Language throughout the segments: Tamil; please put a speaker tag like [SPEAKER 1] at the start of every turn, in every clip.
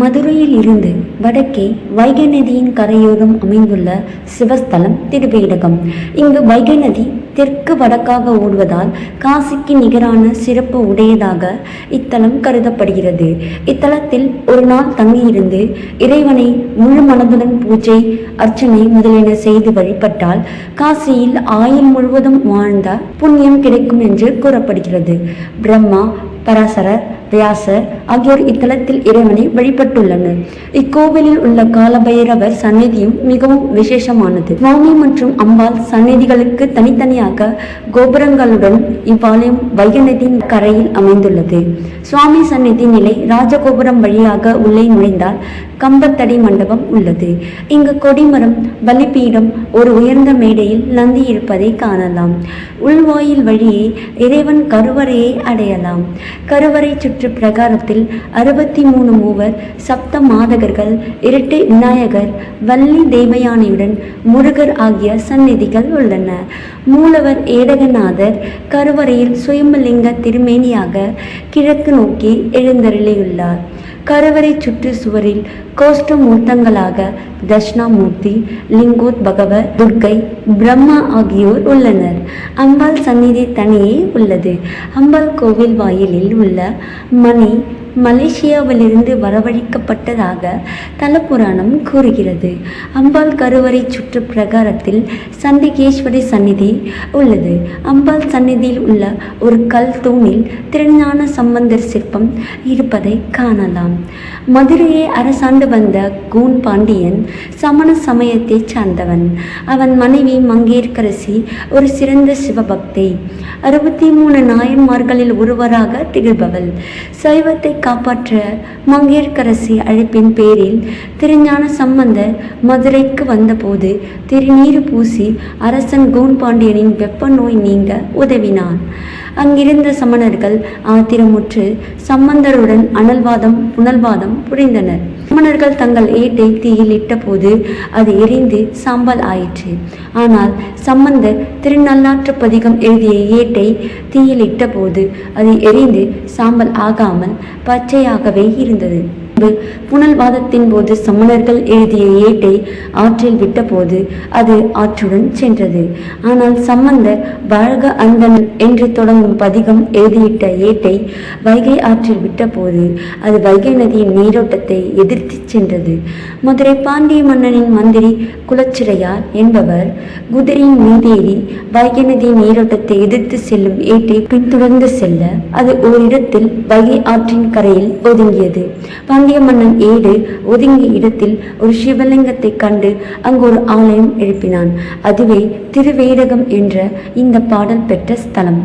[SPEAKER 1] மதுரையில் இருந்து வடக்கே வைகை நதியின் கரையோரம் அமைந்துள்ள சிவஸ்தலம் திருவேடகம். இங்கு வைகை நதி தெற்கு வடக்காக ஓடுவதால் காசிக்கு நிகரான சிறப்பு உடையதாக இத்தலம் கருதப்படுகிறது. இத்தலத்தில் ஒரு நாள் தங்கியிருந்து இறைவனை முழு மனதுடன் பூஜை அர்ச்சனை முதலியன செய்து வழிபட்டால் காசியில் ஆயுள் முழுவதும் வாழ்ந்த புண்ணியம் கிடைக்கும் என்று கூறப்படுகிறது. பிரம்மா பராசரர் வியாசர் ஆகியோர் இத்தலத்தில் இறைவனை வழிபட்டுள்ளனர். இக்கோவிலில் உள்ள காலபைரவர் சந்நிதியும் மிகவும் விசேஷமானது. சுவாமி மற்றும் அம்பாள் சந்நிதிகளுக்கு தனித்தனியாக கோபுரங்களுடன் இவ்வாலயம் வைகநதியின் கரையில் அமைந்துள்ளது. சுவாமி சந்நிதி நிலை ராஜகோபுரம் வழியாக உள்ளே நுழைந்தால் கம்பத்தடி மண்டபம் உள்ளது. இங்கு கொடிமரம் பலிபீடம் ஒரு உயர்ந்த மேடையில் நந்தி இருப்பதை காணலாம். உள்வாயில் வழியே இறைவன் கருவறையை அடையலாம். கருவறை சுற்று பிரகாரத்தில் அறுபத்தி மூணு மூவர் சப்த மாதகர்கள் இரட்டை விநாயகர் வள்ளி தேவயானையுடன் முருகர் ஆகிய சந்நிதிகள் உள்ளன. மூலவர் ஏடகநாதர் கருவறையில் சுயம்பலிங்க திருமேனியாக கிழக்கு நோக்கி எழுந்தருளியுள்ளார். கருவறை சுற்று சுவரில் கோஷ்ட மூர்த்தங்களாக தட்சிணாமூர்த்தி லிங்கோத் பகவ துர்க்கை பிரம்மா ஆகியோர் உள்ளனர். அம்பாள் சந்நிதி தனியே உள்ளது. அம்பாள் கோவில் வாயிலில் உள்ள மணி மலேசியாவிலிருந்து வரவழைக்கப்பட்டதாக தலபுராணம் கூறுகிறது. அம்பாள் கருவறை சுற்று பிரகாரத்தில் சந்திகேஸ்வரி சந்நிதி உள்ளது. அம்பாள் சந்நிதியில் உள்ள ஒரு கல் தூணில் திருஞான சம்பந்தர் சிற்பம் இருப்பதை காணலாம். மதுரையை அரசாண்டு வந்த கூன் பாண்டியன் சமண சமயத்தைச் சார்ந்தவன். அவன் மனைவி மங்கேற்கரசி ஒரு சிறந்த சிவபக்தை. அறுபத்தி மூணு நாயன்மார்களில் ஒருவராக திகழ்பவள். சைவத்தை காப்பாற்ற மங்கையர்க்கரசி அழைப்பின் பேரில் திருஞான சம்பந்தர் மதுரைக்கு வந்தபோது திருநீறு பூசி அரசன் கோன்பாண்டியனின் வெப்ப நோய் நீங்க உதவினான். அங்கிருந்த சமணர்கள் ஆத்திரமுற்று சம்பந்தருடன் அனல்வாதம் புனல்வாதம் புரிந்தனர். சமணர்கள் தங்கள் ஏட்டை தீயில் இட்டபோது அது எரிந்து சாம்பல் ஆயிற்று. ஆனால் சம்பந்தர் திருநள்ளாற்று பதிகம் எழுதிய ஏட்டை தீயில் இட்டபோது அது எரிந்து சாம்பல் ஆகாமல் பச்சையாகவே இருந்தது. புனல்வாதத்தின் போது சமணர்கள் எழுதிய ஏட்டை ஆற்றில் விட்டபோது அது ஆற்றுடன் சென்றது. ஆனால் சம்பந்தர் வாழ்க அந்தன் என்று தொடங்கும் பதிகம் எழுதியிட்ட ஏட்டை வைகை ஆற்றில் விட்டபோது அது வைகை நதியின் நீரோட்டத்தை எதிர்த்து சென்றது. மதுரை பாண்டிய மன்னனின் மந்திரி குலச்சிறையார் என்பவர் குதிரையின் மீதேறி வைகை நதியின் நீரோட்டத்தை எதிர்த்து செல்லும் ஏட்டை பின்தொடர்ந்து செல்ல அது ஓரிடத்தில் வைகை ஆற்றின் கரையில் ஒதுங்கியது. பாண்டிய மன்னன் ஏடு ஒதுங்கிய இடத்தில் ஒரு சிவலிங்கத்தை கண்டு அங்கு ஒரு ஆலயம் எழுப்பினான். அதுவே திருவேடகம் என்ற இந்த பாடல் பெற்ற ஸ்தலம்.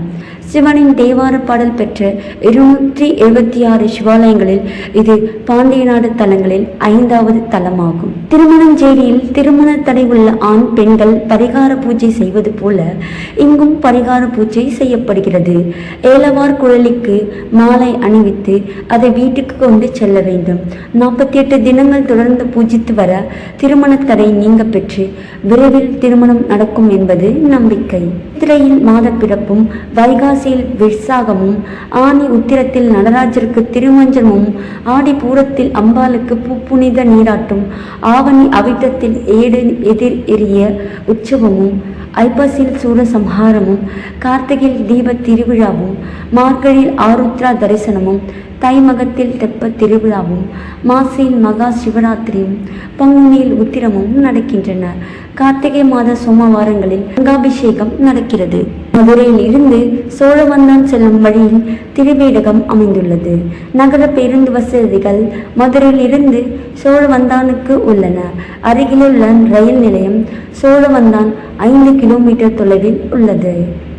[SPEAKER 1] சிவனின் தேவார பாடல் பெற்ற இருநூற்றி எழுபத்தி ஆறு சிவாலயங்களில் இது பாண்டிய நாடு தலங்களில் ஐந்தாவது தலமாகும். திருமணஞ்சேரியில் திருமண தடை உள்ள ஆண் பெண்கள் பரிகார பூஜை செய்வது போல இங்கும் பரிகார பூஜை செய்யப்படுகிறது. ஏலவார் குழலிக்கு மாலை அணிவித்து அதை வீட்டுக்கு கொண்டு செல்ல வேண்டும். நாற்பத்தி எட்டு தினங்கள் தொடர்ந்து பூஜித்து வர திருமண தடை நீங்க பெற்று விரைவில் திருமணம் நடக்கும் என்பது நம்பிக்கை. சித்திரையில் மாத பிறப்பும் வைகாசியில் விசாகமும் ஆனி உத்திரத்தில் நடராஜருக்கு திருமஞ்சனமும் ஆடி பூரத்தில் அம்பாளுக்கு புப்புனித நீராட்டும் ஆவணி அவிட்டத்தில் ஏடு எதிர் எரிய உற்சவமும் ஐப்பசியில் சூரசம்ஹாரமும் கார்த்திகையில் தீப திருவிழாவும் மார்கழியில் ஆருத்ரா தரிசனமும் தைமகத்தில் தெப்ப திருவிழாவும் மாசியில் மகா சிவராத்திரியும் பங்குனியில் உத்திரமும் நடக்கின்றன. கார்த்திகை மாத சோமவாரங்களில் கங்காபிஷேகம் நடக்கிறது. மதுரையில் இருந்து சோழவந்தான் செல்லும் வழியில் திருவேடகம் அமைந்துள்ளது. நகர பேருந்து வசதிகள் மதுரையில் இருந்து சோழவந்தானுக்கு உள்ளன. அருகிலுள்ள ரயில் நிலையம் சோழவந்தான் ஐந்து கிலோமீட்டர் தொலைவில் உள்ளது.